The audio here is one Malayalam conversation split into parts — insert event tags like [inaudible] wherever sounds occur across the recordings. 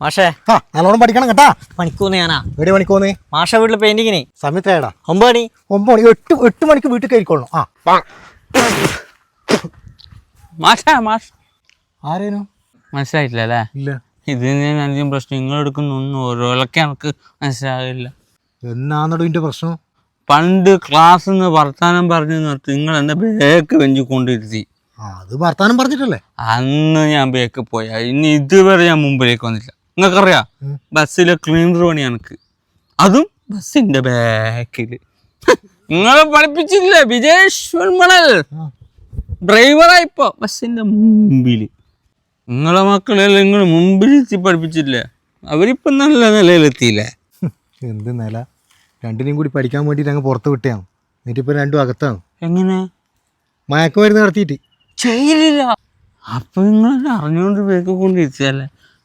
മാഷേ. ആ നല്ലോണം പഠിക്കണം കേട്ടാ. പണിക്കൂന്ന് ഞാനാ. എവിടെ മണിക്ക് പോന്നേ മാഷ വീട്ടിൽ പെയിന്റിങ്ങിനെ. സമയത്തേടാ ഒമ്പത് മണി. ഒമ്പത് മണി എട്ട് എട്ട് മണിക്ക് വീട്ടിൽ കയറിക്കൊള്ളണം ആ. മാഷാ മാഷ്. ആരേനു? മനസ്സിലായിട്ടില്ല അല്ലേ? ഇല്ല. ഇതിന് അധികം പ്രശ്നം നിങ്ങൾ എടുക്കുന്നൊന്നും ഓരോലൊക്കെ നമുക്ക് മനസ്സിലാകില്ല എന്നാന്നടോ ഇതിന്റെ പ്രശ്നം? പണ്ട് ക്ലാസ് നിന്ന് വർത്താനം പറഞ്ഞു നിർത്തി നിങ്ങൾ എന്നെ ബേക്ക് വെഞ്ചി കൊണ്ടിരുത്തി അത് വർത്താനം പറഞ്ഞിട്ടല്ലേ? അന്ന് ഞാൻ ബേക്ക് പോയ. ഇനി ഇതുവരെ ഞാൻ മുമ്പിലേക്ക് വന്നില്ല നിങ്ങൾക്കറിയാം. ബസ്സിലെ ക്ലീനർ പണി എനിക്ക്. അതും ബസ്സിന്റെ ബാക്കിൽ [laughs] നിങ്ങളെ പഠിപ്പിച്ചില്ലേ വിജേഷ് മണൽ. ആ. ഡ്രൈവറായിപ്പോ ബസ്സിന്റെ മുമ്പിൽ നിങ്ങളെ മക്കളെല്ലാം നിങ്ങൾ മുമ്പിൽ പഠിപ്പിച്ചില്ലേ അവരിപ്പം നല്ല നിലയിലെത്തിയില്ലേ? [laughs] എന്ത് നില? രണ്ടിനെയും കൂടി പഠിക്കാൻ വേണ്ടിയിട്ട് അങ്ങ് പുറത്ത് വിട്ടയാണ്. എന്നിട്ടിപ്പോൾ രണ്ടും അകത്താണ്. എങ്ങനെ? മയക്കുമരുന്ന് നടത്തിയിട്ട്. ചെയ്തില്ല അപ്പൊ നിങ്ങൾ അറിഞ്ഞുകൊണ്ട് ബേക്ക്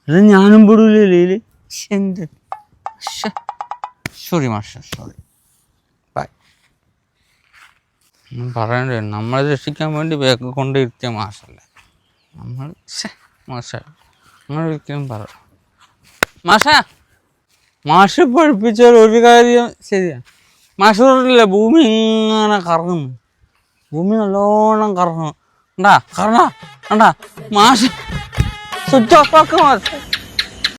അത് ഞാനും പെടൂലേ എന്ത്? സോറി മാഷ സോറി ബൈ ഒന്നും പറയണ്ടേ നമ്മളെ രക്ഷിക്കാൻ വേണ്ടി ബേക്ക് കൊണ്ടിരുത്തിയ മാഷല്ലേ. നമ്മൾ മാഷൊരിക്കലും ഒരിക്കലും പറ മാഷ മാഷ് പഠിപ്പിച്ചാൽ ഒരു കാര്യം ശരിയാ. മാഷ് പറഞ്ഞില്ല ഭൂമി ഇങ്ങനെ കറങ്ങുന്നു. ഭൂമി നല്ലോണം കറങ്ങും ഉണ്ടാ കറങ്ങാ മാഷ മാഷ് সূর্য অপকর